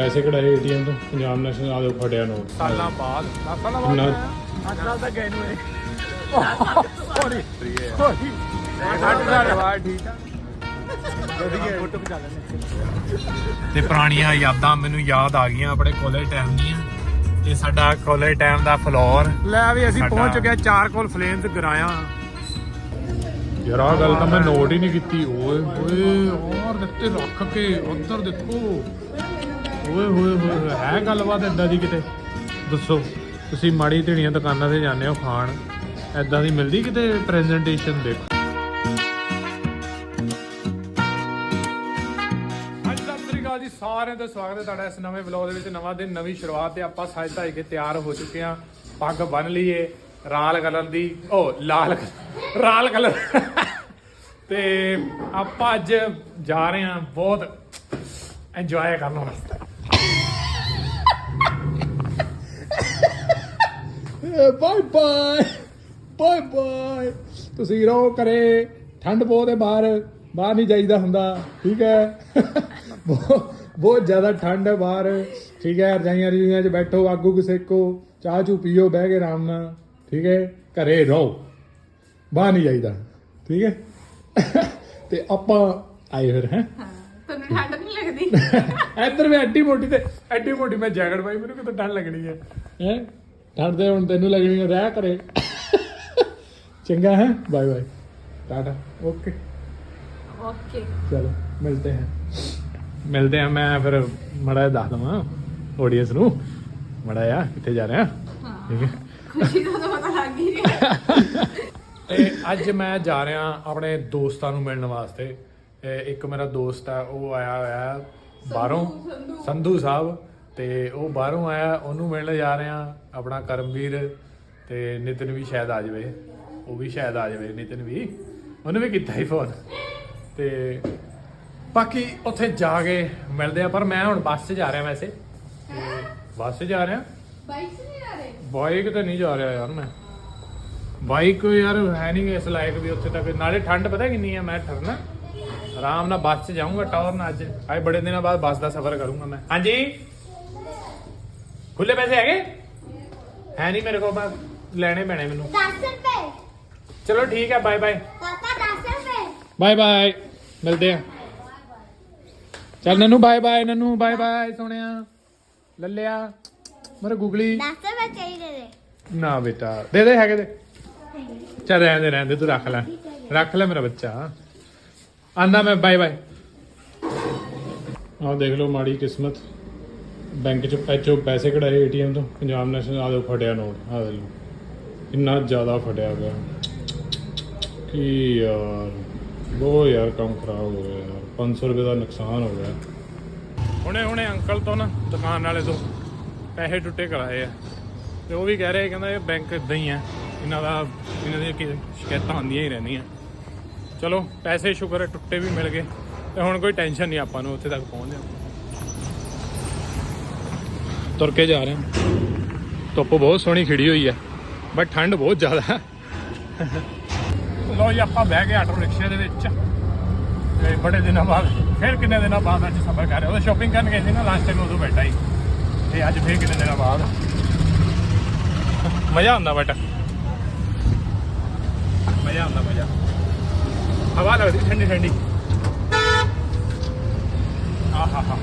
ਪੈਸੇ ਕਢਾਏ ਏਟੀਐਮ ਤੋਂ ਪੰਜਾਬ ਨੈਸ਼ਨਲ ਆਦੇ ਫਟਿਆ ਨੋਟ। ਸਾਲਾਂ ਬਾਅਦ। 10 ਸਾਲਾਂ ਬਾਅਦ। ਅੱਜ ਕੱਲ ਤਾਂ ਗਏ ਨੂੰ ਇਹ। ਸੌਰੀ। ਸੌਰੀ। ਅੱਠ ਸਾਲ ਬਾਅਦ। ਠੀਕ ਆ। ਤੇ ਪੁਰਾਣੀਆਂ ਯਾਦਾਂ ਮੈਨੂੰ ਯਾਦ ਆ ਗਈਆਂ ਆਪਣੇ ਕਾਲਜ ਟਾਈਮ ਦੀਆਂ। ਇਹ ਸਾਡਾ ਕਾਲਜ ਟਾਈਮ ਦਾ ਫਲੋਰ ਲੈ ਵੀ ਅਸੀਂ ਸਾਡਾ- ਪਹੁੰਚ ਚੁੱਕੇ ਹਾਂ ਚਾਰਕੋਲ ਫਲੇਮਸ ਗਰਾਇਆ। ਯਾਰ ਆਹ ਗੱਲ ਤਾਂ ਮੈਂ ਨੋਟ ਹੀ ਨਹੀਂ ਕੀਤੀ। ਓਏ ਓਏ ਔਰ ਦਿੱਤੇ ਰੱਖ ਕੇ ਉਧਰ ਦੇਖੋ। ਓਏ ਹੋਏ ਹੋਏ ਹੈ ਗੱਲਬਾਤ ਏਦਾਂ ਦੀ ਕਿਤੇ? ਦੱਸੋ, ਤੁਸੀਂ ਮਾੜੀ ਢੀਣੀਆਂ ਦੁਕਾਨਾਂ ਤੇ ਜਾਂਦੇ ਹੋ ਖਾਣ, ਏਦਾਂ ਦੀ ਮਿਲਦੀ ਕਿਤੇ ਪ੍ਰੈਜੈਂਟੇਸ਼ਨ ਦੇਖੋ? ਅੱਜ ਸਤਿ ਸ੍ਰੀ ਅਕਾਲ ਜੀ, ਸਾਰਿਆਂ ਦਾ ਸਵਾਗਤ ਹੈ ਤੁਹਾਡਾ ਇਸ ਨਵੇਂ ਵਲੌਗ ਦੇ ਵਿੱਚ, ਨਵਾਂ ਦਿਨ, ਨਵੀਂ ਸ਼ੁਰੂਆਤ ਤੇ ਆਪਾਂ ਸੱਜ ਧਾਈ ਕੇ ਤਿਆਰ ਹੋ ਚੁੱਕੇ ਹਾਂ। ਪੱਗ ਬੰਨ ਲਈਏ, ਰਾਲ ਕਲਰ ਦੀ ਉਹ ਲਾਲ ਕਲਰ, ਰਾਲ ਕਲਰ। ਤੇ ਆਪਾਂ ਅੱਜ ਜਾ ਰਹੇ ਹਾਂ ਬਹੁਤ ਇੰਜੋਏ ਕਰਨ ਵਾਸਤੇ। Bye bye bye bye. ਤੁਸੀਂ ਰਹੋ ਕਰੇ ਠੰਡ ਬਹੁਤ ਹੈ ਬਾਹਰ ਬਾਹਰ ਨਹੀਂ ਜਾਈਦਾ ਹੁੰਦਾ ਠੀਕ ਹੈ ਬਹੁਤ ਬਹੁਤ ਜ਼ਿਆਦਾ ਠੰਡ ਹੈ ਬਾਹਰ ਠੀਕ ਹੈ ਰਜਾਈਆਂ ਰਜੂਈਆਂ 'ਚ ਬੈਠੋ ਆਗੂ ਕੁ ਸੇਕੋ ਚਾਹ ਚੂ ਪੀਓ ਬਹਿ ਕੇ ਆਰਾਮ ਨਾਲ ਠੀਕ ਹੈ ਘਰੇ ਰਹੋ ਬਾਹਰ ਨਹੀਂ ਜਾਈਦਾ ਠੀਕ ਹੈ ਤੇ ਆਪਾਂ ਆਏ ਫਿਰ ਹੈ। ਤੁਹਾਨੂੰ ਠੰਡ ਨਹੀਂ ਲੱਗਦੀ? ਇੱਧਰ ਮੈਂ ਐਡੀ ਮੋਟੀ ਤੇ ਐਡੀ ਮੋਟੀ ਮੈਂ ਜੈਕਟ ਪਾਈ ਮੈਨੂੰ ਕਿਤੇ ਠੰਡ ਲੱਗਣੀ ਹੈ ਹੈ। ਠੰਡ ਤੇ ਹੁਣ ਤੈਨੂੰ ਲੱਗਣੀ ਹੈ ਰਹਿ ਕਰੇ ਚੰਗਾ ਹੈ bye bye. Tata okay. Okay. ਚਲੋ ਮਿਲਤੇ ਹੈ। ਮਿਲਦੇ ਆ ਮੈਂ ਫਿਰ ਮੜਾ ਦੱਸ ਦਵਾਂ ਆਡੀਅנס ਨੂੰ। ਮੜਾ ਆ ਕਿੱਥੇ ਜਾ ਰਿਹਾ। ਠੀਕ ਹੈ। ਖੁਸ਼ੀ ਦਾ ਤਾਂ ਪਤਾ ਲੱਗ ਹੀ ਰਿਹਾ। ਤੇ ਅੱਜ ਮੈਂ ਜਾ ਰਿਹਾ ਆਪਣੇ ਦੋਸਤਾਂ ਨੂੰ ਮਿਲਣ ਵਾਸਤੇ। ਇੱਕ ਮੇਰਾ ਦੋਸਤ ਹੈ ਉਹ ਆਇਆ ਹੋਇਆ ਹੈ ਬਾਹਰੋਂ। ਸੰਧੂ ਸਾਹਿਬ। ਤੇ ਉਹ ਬਾਹਰੋਂ ਆਇਆ ਉਹਨੂੰ ਮਿਲਣ ਜਾ ਰਿਹਾ ਆਪਣਾ ਕਰਮਵੀਰ ਤੇ ਨਿਤਨ ਵੀ ਸ਼ਾਇਦ ਆ ਜਾਵੇ। ਉਹ ਵੀ ਸ਼ਾਇਦ ਆ ਜਾਵੇ ਨਿਤਨ ਵੀ। ਉਹਨੇ ਵੀ ਕੀਤਾ ਹੀ ਫੋਨ ਤੇ ਬਾਕੀ ਉੱਥੇ ਜਾ ਕੇ ਮਿਲਦੇ ਆ ਪਰ ਮੈਂ ਹੁਣ ਬੱਸ 'ਚ ਜਾ ਰਿਹਾ ਵੈਸੇ। ਤੇ ਬੱਸ 'ਚ ਜਾ ਰਿਹਾ। ਬਾਈਕ ਸੇ ਨਹੀਂ ਆ ਰਹੇ? ਬਾਈਕ ਤੇ ਨਹੀਂ ਜਾ ਰਿਹਾ ਯਾਰ ਮੈਂ। ਬਾਈਕ ਯਾਰ ਹੈ ਨਹੀਂ ਇਸ ਲਾਇਕ ਵੀ ਉੱਥੇ ਤੱਕ। ਨਾਲੇ ਠੰਡ ਪਤਾ ਕਿੰਨੀ ਹੈ ਮੈਂ ਠਰਨਾ। ਆਰਾਮ ਨਾਲ ਬੱਸ 'ਚ ਜਾਊਂਗਾ ਟੌਰ ਨਾਲ ਅੱਜ। ਅੱਜ ਬੜੇ ਦਿਨਾਂ ਬਾਅਦ ਬੱਸ ਦਾ ਸਫ਼ਰ ਕਰੂੰਗਾ ਮੈਂ। ਹਾਂਜੀ? ਖੁੱਲੇ ਪੈਸੇ ਹੈਗੇ? ਹੈ ਨਹੀਂ ਮੇਰੇ ਕੋਲ ਬਸ ਲੈਣੇ ਪੈਣੇ ਮੈਨੂੰ। 10 ਰੁਪਏ। ਚਲੋ ਠੀਕ ਹੈ ਬਾਏ ਬਾਏ ਪਾਪਾ 10 ਰੁਪਏ। ਬਾਏ ਬਾਏ ਮਿਲਦੇ ਆ। ਚੱਲ ਨਨੂ ਬਾਏ ਬਾਏ ਨਨੂ ਬਾਏ ਬਾਏ ਸੋਹਣਿਆ। ਲੱਲਿਆ ਮੇਰੇ ਗੁਗਲੀ। 10 ਰੁਪਏ ਚਾਹੀਦੇ ਨੇ। ਨਾ ਬੇਟਾ ਦੇ ਦੇ ਹੈਗੇ ਦੇ। ਚੱਲ ਰਹਿਣ ਦੇ ਰਹਿਣ ਦੇ ਤੂੰ ਰੱਖ ਲੈ। ਰੱਖ ਲੈ ਮੇਰਾ ਬੱਚਾ। ਆਂਦਾ ਮੈਂ ਬਾਏ ਬਾਏ ਆਹ ਦੇਖ ਲਓ ਮਾੜੀ ਕਿਸਮਤ। ਬੈਂਕ ਚ ਪੈਚੋ ਪੈਸੇ ਕਢਾਏ ਏਟੀਐਮ ਤੋਂ, ਪੰਜਾਬ ਨੈਸ਼ਨਲ ਆ ਆਦੇ ਫਟਿਆ ਨੋਟ ਆ ਦੇ ਲਓ। ਇੰਨਾ ਜ਼ਿਆਦਾ ਫਟਿਆ ਗਿਆ ਕੀ ਯਾਰ, ਬਹੁਤ ਯਾਰ ਕੰਮ ਖਰਾਬ ਹੋ ਗਿਆ ਯਾਰ 500 ਰੁਪਏ ਦਾ ਨੁਕਸਾਨ ਹੋ ਗਿਆ। ਹੁਣੇ ਹੁਣੇ ਅੰਕਲ ਤੋਂ ਨਾ ਦੁਕਾਨ ਵਾਲੇ ਤੋਂ ਪੈਸੇ ਟੁੱਟੇ ਕਰਾਏ ਆ। ਤੇ ਉਹ ਵੀ ਕਹਿ ਰਹੇ, ਕਹਿੰਦਾ ਇਹ ਬੈਂਕ ਇਦਾਂ ਹੀ ਆ। ਇਹਨਾਂ ਦਾ, ਇਹਨਾਂ ਦੀਆਂ ਸ਼ਿਕਾਇਤਾਂ ਆਉਂਦੀਆਂ ਹੀ ਰਹਿੰਦੀਆਂ। ਚਲੋ, ਪੈਸੇ ਸ਼ੁਕਰ ਹੈ, ਟੁੱਟੇ ਵੀ ਮਿਲ ਗਏ। ਤੇ ਹੁਣ ਕੋਈ ਟੈਨਸ਼ਨ ਨਹੀਂ, ਆਪਾਂ ਨੂੰ ਉੱਥੇ ਤੱਕ ਪਹੁੰਚ ਜਾ ਤੁਰ ਕੇ ਜਾ ਰਹੇ ਹਾਂ। ਧੁੱਪ ਬਹੁਤ ਸੋਹਣੀ ਖਿੜੀ ਹੋਈ ਹੈ ਬਟ ਠੰਡ ਬਹੁਤ ਜ਼ਿਆਦਾ ਲੋ ਜੀ, ਆਪਾਂ ਬਹਿ ਗਏ ਆਟੋ ਰਿਕਸ਼ੇ ਦੇ ਵਿੱਚ ਤੇ ਬੜੇ ਦਿਨਾਂ ਬਾਅਦ, ਫਿਰ ਕਿੰਨੇ ਦਿਨਾਂ ਬਾਅਦ ਅੱਜ ਸਫ਼ਰ ਕਰ ਰਿਹਾ ਉਹ ਸ਼ਾਪਿੰਗ ਕਰਨ ਗਏ ਸੀ ਨਾ ਲਾਸਟ ਟਾਈਮ ਉਦੋਂ ਬੈਠਾ ਹੀ। ਤੇ ਅੱਜ ਫਿਰ ਕਿੰਨੇ ਦਿਨਾਂ ਬਾਅਦ? ਮਜ਼ਾ ਆਉਂਦਾ ਬਟ। ਮਜ਼ਾ ਆਉਂਦਾ, ਮਜ਼ਾ। ਹਵਾ ਲੱਗਦੀ ਠੰਡੀ ਠੰਡੀ। ਆਹਾ ਹਾ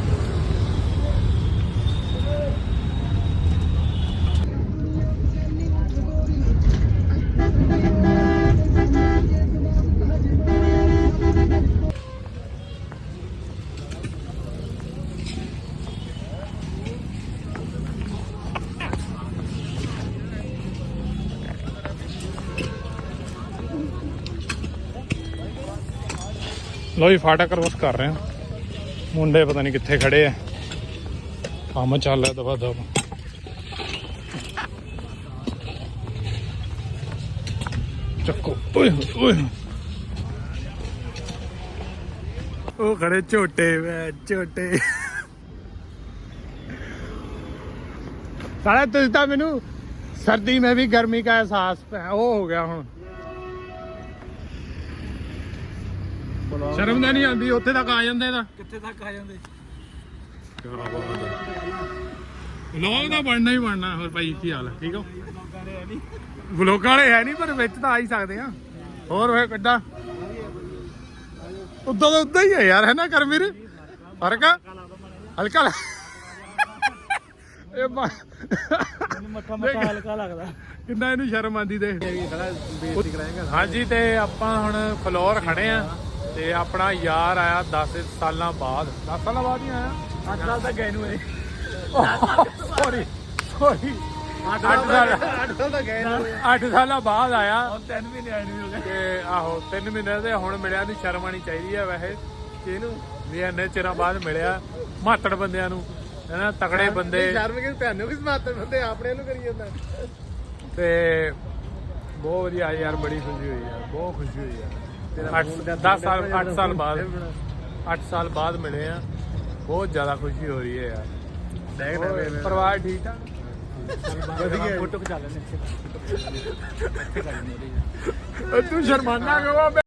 ਲੋ ਜੀ ਫਾਟਾ ਕਰੋਸ ਕਰ ਰਹੇ ਆ ਮੁੰਡੇ ਪਤਾ ਨਹੀਂ ਕਿੱਥੇ ਖੜੇ ਆ। ਕੰਮ ਚੱਲ ਰਿਹਾ ਦਵਾ ਦਵਾ ਚੱਕੋ, ਓਏ ਓਏ। ਉਹ ਖੜੇ ਝੋਟੇ ਵੇ ਝੋਟੇ। ਸਾਲਾ ਤੁਸੀਂ ਤਾਂ ਮੈਨੂੰ ਸਰਦੀ ਮੈਂ ਵੀ ਗਰਮੀ ਦਾ ਅਹਿਸਾਸ ਉਹ ਹੋ ਗਿਆ ਹੁਣ। ਸ਼ਰਮ ਤਾਂ ਨਹੀਂ ਆਉਂਦੀ ਉੱਥੇ ਤੱਕ ਆ ਜਾਂਦੇ ਤਾਂ। ਕਿੱਥੇ ਤੱਕ ਆ ਜਾਂਦੇ? ਕੀ ਬਾਤ ਹੈ ਵਲੌਗ ਦਾ ਬਣਨਾ ਹੀ ਬਣਨਾ ਹੋਰ ਭਾਈ ਕੀ ਹਾਲ ਹੈ ਠੀਕ ਹੋ? ਵਲੋਗਾਂ ਵਾਲੇ ਹੈ ਨਹੀਂ ਪਰ ਵਿੱਚ ਤਾਂ ਆ ਹੀ ਸਕਦੇ ਆ। ਹੋਰ ਵੇ ਕਿੱਦਾਂ ਉਦਾਂ ਦਾ ਉਦਾਂ ਹੀ ਹੈ ਯਾਰ ਹੈ ਨਾ ਕਰਮੀਰ ਫ਼ਰਕ ਆ? ਹਲਕਾ ਇਹ ਮਾ- ਮੱਥਾ ਮੱਥਾ ਹਲਕਾ ਲੱਗਦਾ। ਕਿੰਨਾ ਇਹਨੂੰ ਸ਼ਰਮ ਆਂਦੀ ਤੇ ਕਰਾਏਗਾ ਹਾਂਜੀ ਤੇ ਆਪਾਂ ਹੁਣ ਫਲੋਰ ਖੜੇ ਆ। ਤੇ ਆਪਣਾ ਯਾਰ ਆਇਆ 10 ਸਾਲਾਂ ਬਾਅਦ। 10 ਸਾਲਾਂ ਬਾਅਦ ਹੀ ਆਇਆ? 8 ਸਾਲ ਤੱਕ ਗਏ ਨੂੰ ਇਹ। ਸੌਰੀ ਸੌਰੀ 8 ਸਾਲ 8 ਸਾਲ ਗਏ ਨੂੰ 8 ਸਾਲਾਂ ਬਾਅਦ ਆਇਆ। ਹੁਣ 3 ਮਹੀਨੇ ਆਏ ਨੂੰ ਤੇ ਆਹੋ 3 ਮਹੀਨੇ ਦੇ ਹੁਣ ਮਿਲਿਆ ਨੂੰ ਸ਼ਰਮ ਆਣੀ ਚਾਹੀਦੀ ਆ ਵੈਸੇ। ਇਹਨੂੰ ਵੀ ਇੰਨੇ ਚਿਰਾਂ ਬਾਅਦ ਮਿਲਿਆ ਮਾਤੜ ਬੰਦਿਆਂ ਨੂੰ। ਹੈਨਾ ਤਕੜੇ ਬੰਦੇ। ਸ਼ਰਮ ਕਿ ਤੁਹਾਨੂੰ ਕਿਸ ਮਾਤਰ ਬੰਦੇ ਆਪਣੇ ਨੂੰ ਕਰੀ ਜਾਂਦਾ? ਤੇ ਬਹੁਤ ਵਧੀਆ ਯਾਰ ਬੜੀ ਖੁਸ਼ੀ ਹੋਈ ਯਾਰ ਬਹੁਤ ਖੁਸ਼ੀ ਹੋਈ ਯਾਰ। 10 ਸਾਲ 8 ਸਾਲ ਬਾਅਦ। 8 ਸਾਲ ਬਾਅਦ ਮਿਲੇ ਆ। ਬਹੁਤ ਜ਼ਿਆਦਾ ਖੁਸ਼ੀ ਹੋ ਰਹੀ ਹੈ ਯਾਰ। ਦੇਖ ਹੋਰ ਪਰਿਵਾਰ ਠੀਕ ਠਾਕ? ਵਧੀਆ ਫੋਟੋ ਖਿਚਾ ਲੈਣੇ ਤੂੰ ਸ਼ਰਮਾਨਾ ਬੇ?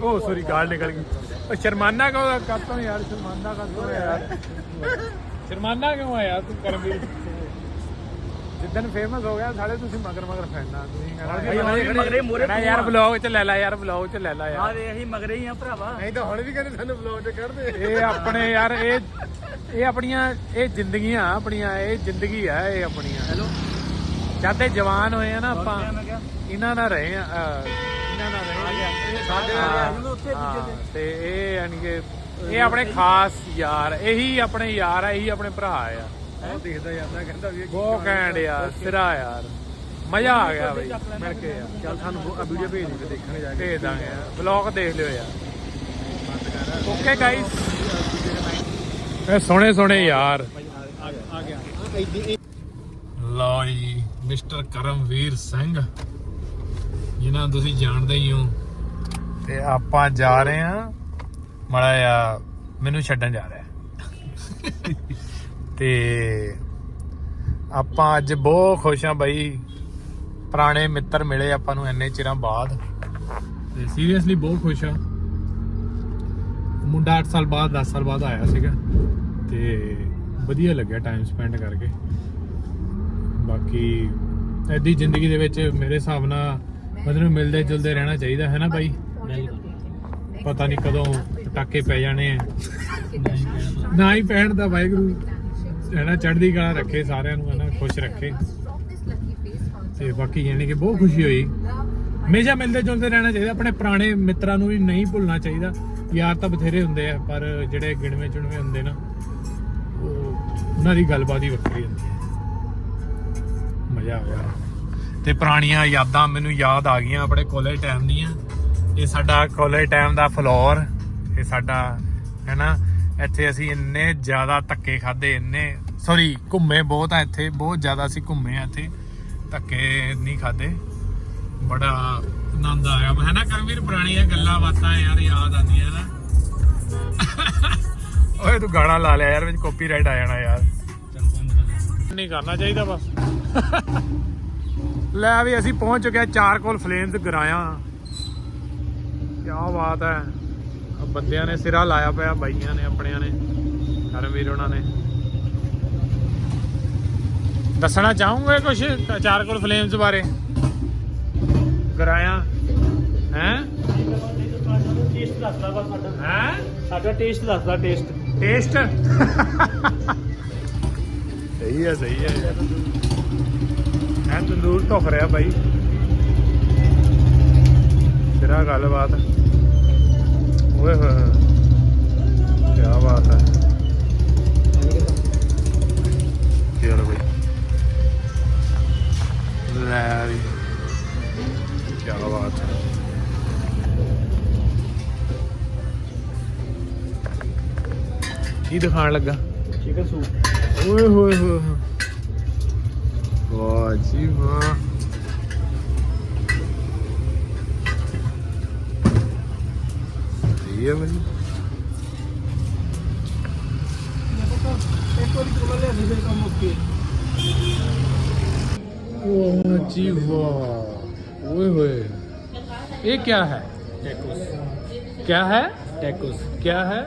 ਉਹ ਸੌਰੀ ਗਾਲ ਨਿਕਲ ਗਈ। ਉਹ ਸ਼ਰਮਾਨਾ ਕਿਉਂ ਕਰਤਾ ਯਾਰ? ਸ਼ਰਮਾਨਾ ਕਰਤਾ ਯਾਰ। ਸ਼ਰਮਾਨਾ ਕਿਉਂ ਆ ਯਾਰ ਤੂੰ ਕਰਮਵੀਰ? ਜਿੱਦਨ ਫੇਮਸ ਹੋ ਗਿਆ ਸਾਲੇ ਤੁਸੀਂ ਮਗਰ ਮਗਰ ਫੈਨਾ ਤੁਸੀਂ ਕਹਿਣਾ ਮਗਰੇ ਮੋਰੇ ਕਹਿਣਾ ਯਾਰ ਵਲੌਗ ਚ ਲੈ ਲੈ ਯਾਰ ਵਲੌਗ ਚ ਲੈ ਲੈ ਯਾਰ। ਆ ਵੇ ਅਸੀਂ ਮਗਰੇ ਹੀ ਆ ਭਰਾਵਾ। ਨਹੀਂ ਤਾਂ ਹੁਣ ਵੀ ਕਹਿੰਦੇ ਸਾਨੂੰ ਬਲੌਗ ਤੇ ਕੱਢਦੇ। ਇਹ ਆਪਣੇ ਯਾਰ ਇਹ ਇਹ ਆਪਣੀਆਂ ਇਹ ਜ਼ਿੰਦਗੀਆਂ ਆਪਣੀਆਂ ਇਹ ਜ਼ਿੰਦਗੀ ਆ ਇਹ ਆਪਣੀਆਂ। ਹੈਲੋ। ਜਦ ਤੇ ਜਵਾਨ ਹੋਏ ਆ ਨਾ ਆਪਾਂ ਮੈਂ ਕਿਹਾ? ਇਹਨਾਂ ਨਾਲ ਰਹੇ ਆ ਅਹ, ਇਹਨਾਂ ਨਾਲ ਰਹੇ ਆ। ਸਾਡੇ ਨਾਲ ਹਾਂ, ਉੱਥੇ ਦੂਜੇ ਹਾਂ, ਤੇ। ਤੇ ਇਹ ਯਾਨੀ ਕਿ ਇਹ ਆਪਣੇ ਖਾਸ ਯਾਰ ਇਹੀ ਆਪਣੇ ਯਾਰ ਆ ਇਹੀ ਆਪਣੇ ਭਰਾ ਆ। ਉਹ ਦੇਖਦਾ ਜਾਂਦਾ ਕਹਿੰਦਾ ਵੀ ਬਹੁਤ ਘੈਂਟ ਯਾਰ ਸਿਰਾ ਯਾਰ। ਮਜ਼ਾ ਆ ਗਿਆ ਬਈ ਮਿਲ ਕੇ ਯਾਰ। ਚੱਲ ਸਾਨੂੰ ਵੀਡੀਓ ਭੇਜ ਦੇ ਦੇਖਣੇ ਜਾ ਕੇ। ਭੇਜ ਦਾਂਗੇ ਯਾਰ। ਵਲੌਗ ਦੇਖ ਲਿਓ ਯਾਰ। ਓਕੇ ਗਾਇਸ ਇਹ ਸੋਹਣੇ ਸੋਹਣੇ ਯਾਰ। ਆ ਗਿਆ ਆ ਲਓ ਜੀ ਮਿਸਟਰ ਕਰਮਵੀਰ ਸਿੰਘ। ਜਿਨ੍ਹਾਂ ਨੂੰ ਤੁਸੀਂ ਜਾਣਦੇ ਹੀ ਹੋ। ਤੇ ਆਪਾਂ ਜਾ ਰਹੇ ਹਾਂ। ਮੜਾ ਆ ਮੈਨੂੰ ਛੱਡਣ ਜਾ ਰਿਹਾ। ਤੇ ਆਪਾਂ ਅੱਜ ਬਹੁਤ ਖੁਸ਼ ਹਾਂ ਬਾਈ। ਪੁਰਾਣੇ ਮਿੱਤਰ ਮਿਲੇ ਆਪਾਂ ਨੂੰ ਇੰਨੇ ਚਿਰਾਂ ਬਾਅਦ। ਤੇ ਸੀਰੀਅਸਲੀ ਬਹੁਤ ਖੁਸ਼ ਹਾਂ। ਮੁੰਡਾ 8 ਸਾਲ ਬਾਅਦ 10 ਸਾਲ ਬਾਅਦ ਆਇਆ ਸੀਗਾ। ਤੇ ਵਧੀਆ ਲੱਗਿਆ ਟਾਈਮ ਸਪੈਂਡ ਕਰਕੇ। ਬਾਕੀ ਐਦੀ ਜ਼ਿੰਦਗੀ ਦੇ ਵਿੱਚ ਮੇਰੇ ਹਿਸਾਬ ਨਾਲ ਨੂੰ ਮਿਲਦੇ ਜੁਲਦੇ ਰਹਿਣਾ ਚਾਹੀਦਾ ਹੈ ਨਾ ਬਾਈ? ਪਤਾ ਨਹੀਂ ਕਦੋਂ ਪਟਾਕੇ ਪੈ ਜਾਣੇ ਆ। ਨਾ ਹੀ ਪੈਣ ਦਾ ਵਾਹਿਗੁਰੂ। ਹੈ ਚੜ੍ਹਦੀ ਕਲਾ ਰੱਖੇ ਸਾਰਿਆਂ ਨੂੰ, ਹੈ ਨਾ, ਖੁਸ਼ ਰੱਖੇ। ਤੇ ਬਾਕੀ ਯਾਨੀ ਕਿ ਬਹੁਤ ਖੁਸ਼ੀ ਹੋਈ। ਹਮੇਸ਼ਾ ਮਿਲਦੇ ਜੁਲਦੇ ਰਹਿਣਾ ਚਾਹੀਦਾ, ਆਪਣੇ ਪੁਰਾਣੇ ਮਿੱਤਰਾਂ ਨੂੰ ਵੀ ਨਹੀਂ ਭੁੱਲਣਾ ਚਾਹੀਦਾ। ਯਾਰ ਤਾਂ ਬਥੇਰੇ ਹੁੰਦੇ ਆ, ਪਰ ਜਿਹੜੇ ਗਿਣਵੇਂ ਚੁਣਵੇਂ ਹੁੰਦੇ ਨਾ, ਉਹ ਉਹਨਾਂ ਦੀ ਗੱਲਬਾਤ ਹੀ ਵੱਖਰੀ ਹੁੰਦੀ ਹੈ। ਮਜ਼ਾ ਆਇਆ ਤੇ ਪੁਰਾਣੀਆਂ ਯਾਦਾਂ ਮੈਨੂੰ ਯਾਦ ਆ ਗਈਆਂ ਆਪਣੇ ਕਾਲਜ ਟਾਈਮ ਦੀਆਂ। ਇਹ ਸਾਡਾ ਕਾਲਜ ਟਾਈਮ ਦਾ ਫਲੋਰ ਇਹ ਸਾਡਾ, ਹੈ ਨਾ ਇੱਥੇ ਅਸੀਂ ਇੰਨੇ ਜ਼ਿਆਦਾ ਧੱਕੇ ਖਾਦੇ ਇੰਨੇ ਸੌਰੀ ਘੁੰਮੇ ਬਹੁਤ ਆ ਇੱਥੇ, ਬਹੁਤ ਜ਼ਿਆਦਾ ਅਸੀਂ ਘੁੰਮੇ ਆ ਇੱਥੇ, ਧੱਕੇ ਨਹੀਂ ਖਾਦੇ ਬੜਾ ਆਨੰਦ ਆਇਆ। ਹੈ ਨਾ ਕਰਮਵੀਰ, ਪੁਰਾਣੀਆਂ ਗੱਲਾਂ ਬਾਤਾਂ ਯਾਰ, ਯਾਦ ਆਉਂਦੀਆਂ ਨਾ। ਓਏ, ਤੂੰ ਗਾਣਾ ਲਾ ਲਿਆ ਯਾਰ, ਵਿੱਚ ਕਾਪੀਰਾਈਟ ਆ ਜਾਣਾ ਯਾਰ। ਨਹੀਂ ਕਰਨਾ ਚਾਹੀਦਾ ਬਸ। ਲੈ ਵੀ ਅਸੀਂ ਪਹੁੰਚ ਚੁੱਕੇ ਚਾਰ ਕੋਲ ਫਲੇਮਸ ਗਰਾਇਆ। ਕੀ ਬਾਤ ਹੈ। ਬੰਦਿਆਂ ਨੇ ਸਿਰਾ ਲਾਇਆ ਪਿਆ ਬਾਈਆਂ ਨੇ ਆਪਣਿਆਂ ਨੇ ਕਰਮਵੀਰ ਉਹਨਾਂ ਨੇ। ਦੱਸਣਾ ਚਾਹੂੰਗੇ ਕੁਝ ਚਾਰਕੋਲ ਫਲੇਮਸ ਬਾਰੇ? ਗਰਾਇਆ ਹੈ? ਟੇਸਟ ਦੱਸਦਾ ਵਾ ਸਾਡਾ ਹੈ? ਸਾਡਾ ਟੇਸਟ ਦੱਸਦਾ ਟੇਸਟ ਟੇਸਟ ਸਹੀ ਹੈ ਸਹੀ ਹੈ ਯਾਰ ਐ ਤੰਦੂਰ ਧੁੱਖ ਰਿਹਾ ਬਾਈ। ਤੇਰਾ ਗੱਲਬਾਤ। ਓਏ ਹੋਏ ਹੋਏ। ਕੀ ਬਾਤ ਹੈ। ਚਲੋ ਬਾਈ। ਲੈ ਵੀ। ਕੀ ਬਾਤ ਹੈ। ਕੀ ਦਿਖਾਣ ਲੱਗਾ? ਚਿਕਨ ਸੂਪ ਓਏ ਹੋਏ ਹੋਏ ਹੋਏ। ਵਾਹ ਜੀ ਵਾਹ। ਸਹੀ ਹੈ ਬਈ ਇੱਕ ਵਾਰੀ ਕੋਲ ਲੈ ਨਹੀਂ ਫਿਰ ਕੰਮ ਓਕੇ वाह जी वाह ओए होए ये क्या है ਟੈਕੋਸ क्या है ਟੈਕੋਸ क्या है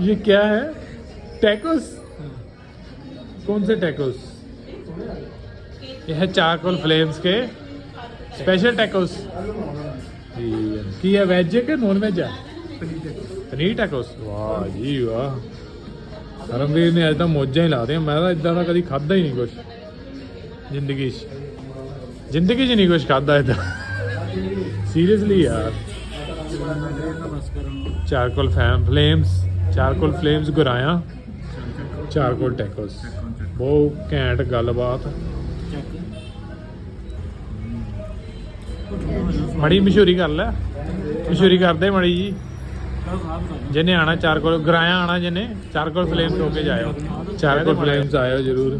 ये क्या है टैकोस कौन से टैकोस ये है चारकोल फ्लेम्स के ਸਪੈਸ਼ਲ ਟੈਕੋਸ ਠੀਕ ਹੈ? ਕੀ ਹੈ ਵੈਜ ਕਿ ਨੌਨ ਵੈਜ ਹੈ? ਪਨੀਰ ਟੈਕੋਸ ਵਾਹ ਜੀ ਵਾਹ। ਕਰਮਵੀਰ ਨੇ ਅੱਜ ਤਾਂ ਮੋਜਾਂ ਹੀ ਲਾਦੇ ਮੈਂ ਤਾਂ ਇਦਾਂ ਦਾ ਕਦੀ ਖਾਦਾ ਹੀ ਨਹੀਂ ਕੁਝ ਜ਼ਿੰਦਗੀ 'ਚ। ਜ਼ਿੰਦਗੀ 'ਚ ਨਹੀਂ ਕੁਝ ਖਾਦਾ ਇਦਾਂ ਸੀਰੀਅਸਲੀ ਯਾਰ। Charcoal ਫੈਮ flames charcoal flames Guraya charcoal tacos ਬਹੁਤ ਘੈਂਟ ਗੱਲਬਾਤ। ਮੜੀ ਮਸ਼ਹੂਰੀ ਕਰ ਲੈ। ਮਸ਼ਹੂਰੀ ਕਰਦੇ ਮੜੀ ਜੀ। ਜਿਹਨੇ ਆਣਾ ਚਾਰਕੋਲ ਗਰਾਇਆ ਆਣਾ ਜਿਹਨੇ ਚਾਰਕੋਲ ਫਲੇਮਸ ਹੋ ਕੇ ਜਾਇਓ। ਚਾਰਕੋਲ ਫਲੇਮਸ ਆਇਓ ਜਰੂਰ।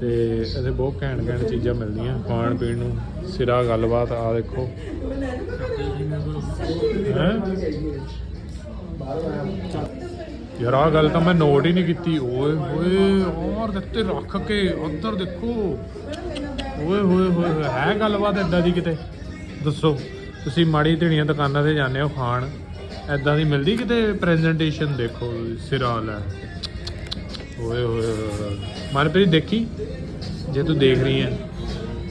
ਤੇ ਇਹਦੇ ਬਹੁਤ ਘੈਂਟ ਘੈਂਟ ਚੀਜ਼ਾਂ ਮਿਲਦੀਆਂ ਖਾਣ ਪੀਣ ਨੂੰ। ਸਿਰਾ ਗੱਲਬਾਤ ਆ ਦੇਖੋ। ਯਾਰ ਆ ਗੱਲ ਤਾਂ ਮੈਂ ਨੋਟ ਹੀ ਨਹੀਂ ਕੀਤੀ। ਓਏ ਹੋਏ ਔਰ ਦਿੱਤੇ ਰੱਖ ਕੇ ਉੱਧਰ ਦੇਖੋ। ਓਏ ਹੋਏ ਹੋਏ ਹੋਏ, ਹੈ ਗੱਲਬਾਤ ਇਦਾਂ ਦੀ ਕਿਤੇ? ਦੱਸੋ ਤੁਸੀਂ ਮਾੜੀ ਢੀਣੀਆਂ ਦੁਕਾਨਾਂ ਤੇ ਜਾਂਦੇ ਹੋ ਖਾਣ ਐਦਾਂ ਦੀ ਮਿਲਦੀ ਕਿਤੇ ਪ੍ਰੈਜੈਂਟੇਸ਼ਨ ਦੇਖੋ ਸਿਰਾ ਲੈ ਓਏ ਹੋਏ। ਮਨਪ੍ਰੀਤ ਦੇਖੀ ਜੇ ਤੂੰ ਦੇਖ ਰਹੀ ਹੈ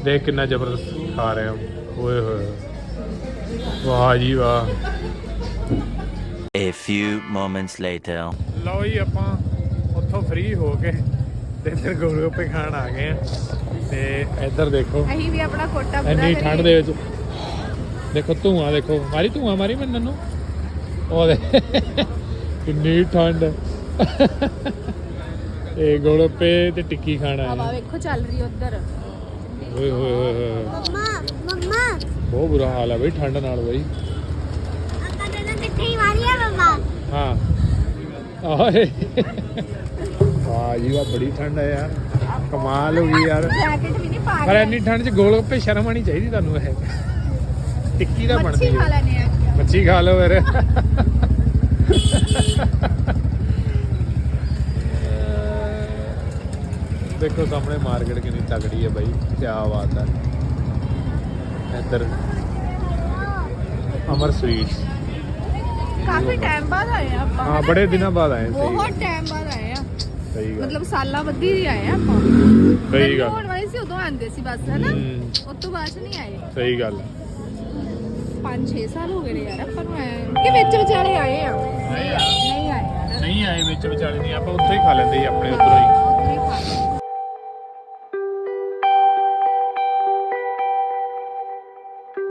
ਦੇਖ ਕਿੰਨਾ ਜ਼ਬਰਦਸਤ ਖਾ ਰਹੇ ਹੋ ਓਏ ਹੋਏ। ਵਾਹ ਜੀ ਵਾਹ A few moments later. ਲਓ ਜੀ ਆਪਾਂ ਉੱਥੋਂ ਫ੍ਰੀ ਹੋ ਕੇ ਤੇ ਇੱਧਰ ਗੋਲਗੱਪੇ ਖਾਣ ਆ ਗਏ ਆ ਤੇ ਇੱਧਰ ਦੇਖੋ ਅਸੀਂ ਵੀ ਆਪਣਾ ਕੋਟਾ ਪੂਰਾ ਇੰਨੀ। ਠੰਡ ਦੇ ਵਿੱਚ ਦੇਖੋ ਧੂਆਂ ਦੇਖੋ ਮਾਰੀ ਧੂਆਂ ਮਾਰੀ ਮੈਨੂੰ ਨੂੰ ਉਹ ਦੇ ਕਿੰਨੀ ਠੰਡ। ਤੇ ਗੋਲਗੱਪੇ ਤੇ ਟਿੱਕੀ ਖਾਣਾ ਹੈ ਵੇਖੋ ਚੱਲ ਰਹੀ ਉਧਰ। ਓਏ ਹੋਏ ਹੋਏ ਹੋਏ ਮੰਮਾ ਮੰਮਾ। ਬਹੁਤ ਬੁਰਾ ਹਾਲ ਹੈ ਬਈ ਠੰਡ ਨਾਲ ਬਈ। ਆਪਾਂ ਤੈਨੂੰ ਕਿੱਥੇ ਹੀ ਮਾਰੀ ਆ ਮੰਮਾ। ਹਾਂ। ਆਏ। ਵਾਹ ਜੀ ਵਾਹ ਬੜੀ ਠੰਡ ਹੈ ਯਾਰ। ਕਮਾਲ ਹੋ ਗਈ ਯਾਰ। ਜੈਕਟ ਵੀ ਨਹੀਂ ਪਾ ਪਰ ਇੰਨੀ ਠੰਡ 'ਚ ਗੋਲਗੱਪੇ ਸ਼ਰਮ ਆਣੀ ਚਾਹੀਦੀ ਤੁਹਾਨੂੰ ਇਹ। ਟਿੱਕੀ ਦਾ ਬਣਦੀ ਮੱਛੀ ਖਾ ਹੈ। ਲੈਣੇ ਆ ਮੱਛੀ ਖਾ ਲਓ ਫਿਰ। ਦੇਖੋ ਸਾਹਮਣੇ ਮਾਰਕੀਟ ਕਿੰਨੀ ਤਗੜੀ ਹੈ ਬਾਈ ਕੀ ਬਾਤ ਹੈ। ਇੱਧਰ ਅਮਰ ਸਵੀਟਸ। ਕਾਫੀ ਟਾਈਮ ਬਾਅਦ ਆਏ ਆ ਆਪਾਂ। ਹਾਂ? ਬੜੇ ਦਿਨਾਂ ਬਾਅਦ ਆਏ ਸਹੀ ਬਹੁਤ ਟਾਈਮ ਬਾਅਦ ਆਏ ਆ। ਸਹੀ ਗੱਲ। ਮਤਲਬ ਸਾਲਾਂ ਬੱਧੀ ਹੀ ਆਏ ਆ ਆਪਾਂ। ਸਹੀ ਗੱਲ। ਹੋਣ ਵਾਲੀ ਸੀ ਉਦੋਂ ਆਂਦੇ ਸੀ ਬਸ ਹਨਾ? ਹੂੰ, ਉਸ ਤੋਂ ਬਾਅਦ 'ਚ ਨਹੀਂ ਆਏ। ਸਹੀ ਗੱਲ। 5-6 ਸਾਲ ਹੋ ਗਏ ਨੇ ਯਾਰ ਆਪਾਂ ਨੂੰ ਆਏ ਕਿ ਵਿੱਚ ਵਿਚਾਲੇ ਆਏ ਆ। ਨਹੀਂ ਆਏ ਯਾਰ। ਨਹੀਂ ਆਏ ਵਿੱਚ ਵਿਚਾਲੇ ਨਹੀਂ ਆਪਾਂ ਉੱਥੋਂ ਹੀ ਖਾ ਲੈਂਦੇ ਸੀ ਆਪਣੇ ਉੱਧਰੋਂ ਹੀ।